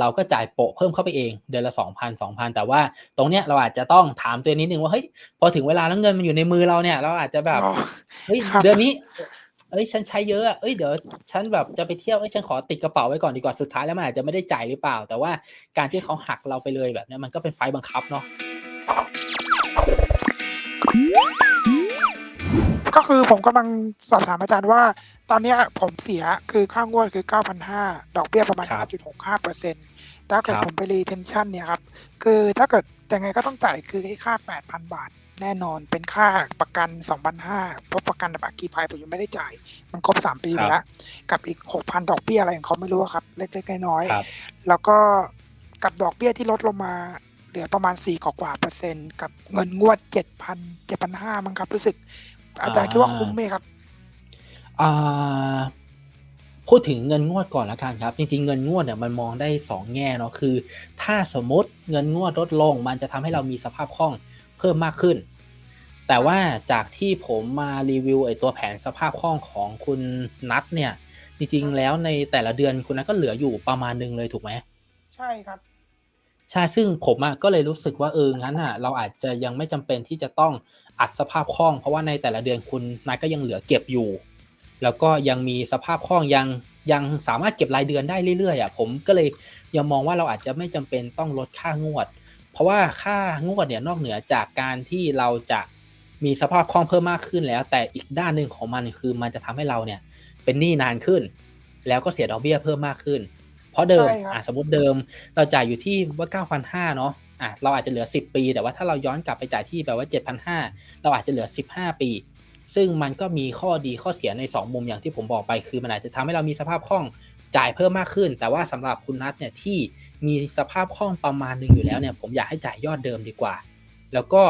เราก็จ่ายโปะเพิ่มเข้าไปเองเดือนละสองพันสองพันแต่ว่าตรงเนี้ยเราอาจจะต้องถามตัวเองนิดนึงว่าเฮ้ยพอถึงเวลาแล้วเงินมันอยู่ในมือเราเนี่ย เราอาจจะแบบอ๋อเฮ้ยครับเดือนนี้เอ้ยฉันใช้เยอะอะเอ้ยเดี๋ยวฉันแบบจะไปเที่ยวเอ้ยฉันขอติดกระเป๋าไว้ก่อนดีกว่าสุดท้ายแล้วมันอาจจะไม่ได้จ่ายหรือเปล่า แต่ว่าการที่เขาหักเราไปเลยแบบเนี้ยมันก็เป็นไฟล์บังคับเนาะ คือผมกำลังสอบถามอาจารย์ว่า ตอนเนี้ยผมเสียคือค่างวดคือ 9,500 ดอกเบี้ยประมาณ5.65เปอร์เซ็นต์ถ้าเกิดผมไปรีเทนชันเนี่ยครับ คือถ้าเกิดยังไงก็ต้องจ่ายคือไอ้ค่า 8,000 บาท แน่นอนเป็นค่าประกัน 2,500เพราะประกันแบบกีภัยผมยังไม่ได้จ่าย มันครบ 3 ปีไปแล้ว กับอีก 6,000 ดอกเบี้ยอะไรของเขาไม่รู้อะครับ เล็กๆน้อยครับ ๆแล้วก็กับดอกเบี้ยที่ลดลงมาเหลือประมาณ4กว่าๆเปอร์เซ็นต์กับเงินงวด 7,000 7,500มั้งครับรู้สึก อาจารย์คิดว่าคุ้มไหมครับอ่าพูดถึงเงินงวดก่อนละกันครับ จริงๆ เงินงวดเนี่ยมันมองได้สองแง่เนาะคือ ถ้าสมมติเงินงวดลดลง มันจะทำให้เรามีสภาพคล่องเพิ่มมากขึ้น แต่ว่าจากที่ผมมารีวิวไอตัวแผนสภาพคล่องของคุณนัทเนี่ย จริงๆ แล้วในแต่ละเดือนคุณนัทก็เหลืออยู่ประมาณหนึงเลยถูกไหมใช่ครับใช่ซึ่งผมอะก็เลยรู้สึกว่าเอองั้นอะเราอาจจะยังไม่จำเป็นที่จะต้อง อัดสภาพคล่อง เพราะว่าในแต่ละเดือนคุณนายก็ยังเหลือเก็บอยู่ แล้วก็ยังมีสภาพคล่องยังยังสามารถเก็บรายเดือนได้เรื่อยๆอะผมก็เลยยังมองว่าเราอาจจะไม่จำเป็นต้องลดค่างวด เพราะว่าค่างวดเนี่ยนอกเหนือจากการที่เราจะมีสภาพคล่องเพิ่มมากขึ้นแล้ว แต่อีกด้านหนึ่งของมันคือมันจะทำให้เราเนี่ยเป็นหนี้นานขึ้น แล้วก็เสียดอกเบี้ยเพิ่มมากขึ้น เพราะเดิมใช่ครับอะสมมติเดิมเราจ่ายอยู่ที่ว่า9,500เนาะ อะเราอาจจะเหลือ 10 ปี แต่ว่าถ้าเราย้อนกลับไปจ่ายที่แบบว่า 7,500 เราอาจจะเหลือ 15 ปี ซึ่งมันก็มีข้อดีข้อเสียใน 2 มุมอย่างที่ผมบอกไป คือมันอาจจะทำให้เรามีสภาพคล่องจ่ายเพิ่มมากขึ้น แต่ว่าสำหรับคุณนัทเนี่ยที่มีสภาพคล่องประมาณหนึ่งอยู่แล้วเนี่ยผมอยากให้จ่ายยอดเดิมดีกว่า แล้วก็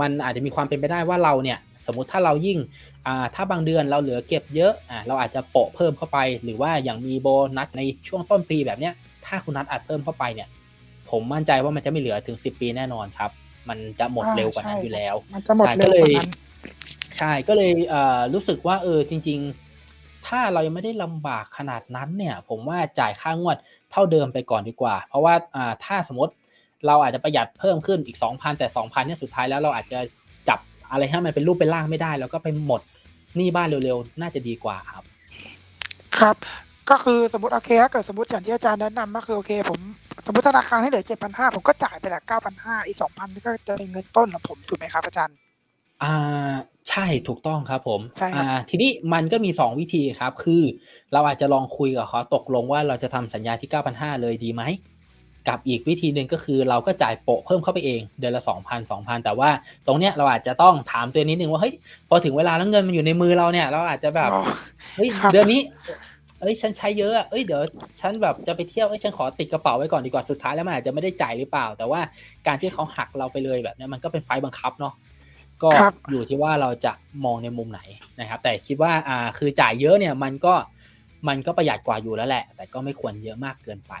มันอาจจะมีความเป็นไปได้ว่าเราเนี่ยสมมุติถ้าเรายิ่งถ้าบางเดือนเราเหลือเก็บเยอะอ่าเราอาจจะโปะเพิ่มเข้าไป หรือว่าอย่างมีโบนัสในช่วงต้นปีแบบเนี้ยถ้าคุณนัทอัดเพิ่มเข้าไปเนี่ย ผมมั่นใจว่ามันจะไม่เหลือถึง10ปีแน่นอนครับ มันจะหมดอ่าเร็วกว่านั้นใช่อยู่แล้วมันจะหมดใช่เร็วก็เลกว่ายนั้นใช่ก็เลยเอ่อรู้สึกว่าเออจริง ๆ ถ้าเรายังไม่ได้ลำบากขนาดนั้นเนี่ย ผมว่าจ่ายค่างวดเท่าเดิมไปก่อนดีกว่า เพราะว่าอ่าถ้าสมมติเราอาจจะประหยัดเพิ่มขึ้นอีก 2,000 แต่ 2,000เนี่ยสุดท้ายแล้วเราอาจจะจับอะไรให้มันเป็นรูปเป็นร่างไม่ได้ แล้วก็ไปหมดหนี้บ้านเร็วๆ น่าจะดีกว่าครับ ครับ ก็คือสมมติโอเคถ้าเกิดสมมติอย่างที่อาจารย์แนะนำก็คือโอเค ผมส มมติธนาคารให้เหลือเจ็ดพันห้าผมก็จ่ายไปละเก้าพันห้าอีกสองพันก็จะเป็นเงินต้นของผมถูกไหมครับอาจารย์อ่าใช่ถูกต้องครับผมใช่ครับอ่าทีนี้มันก็มี 2 วิธีครับ คือเราอาจจะลองคุยกับเขาตกลงว่าเราจะทำสัญญาที่ 9,500 เลยดีไหม กับอีกวิธีหนึ่งก็คือเราก็จ่ายโปะเพิ่มเข้าไปเองเดือนละ 2,000 2,000 แต่ว่าตรงเนี้ยเราอาจจะต้องถามตัวเองนิดนึงว่าเฮ้ยพอถึงเวลาแล้วเงินมันอยู่ในมือเราเนี่ย เราอาจจะแบบอ๋อเฮ้ยครับเดือนนี้ เอ้ยฉันใช้เยอะเอ้ยเดี๋ยวฉันแบบจะไปเที่ยวเอ้ยฉันขอติดกระเป๋าไว้ก่อนดีกว่าสุดท้ายแล้วมันอาจจะไม่ได้จ่ายหรือเปล่า แต่ว่าการที่เขาหักเราไปเลยแบบนี้มันก็เป็นไฟล์บังคับเนาะก็อยู่ที่ว่าเราจะมองในมุมไหนนะครับ แต่คิดว่าอ่าคือจ่ายเยอะเนี่ยมันก็มันก็ประหยัดกว่าอยู่แล้วแหละ แต่ก็ไม่ควรเยอะมากเกินไป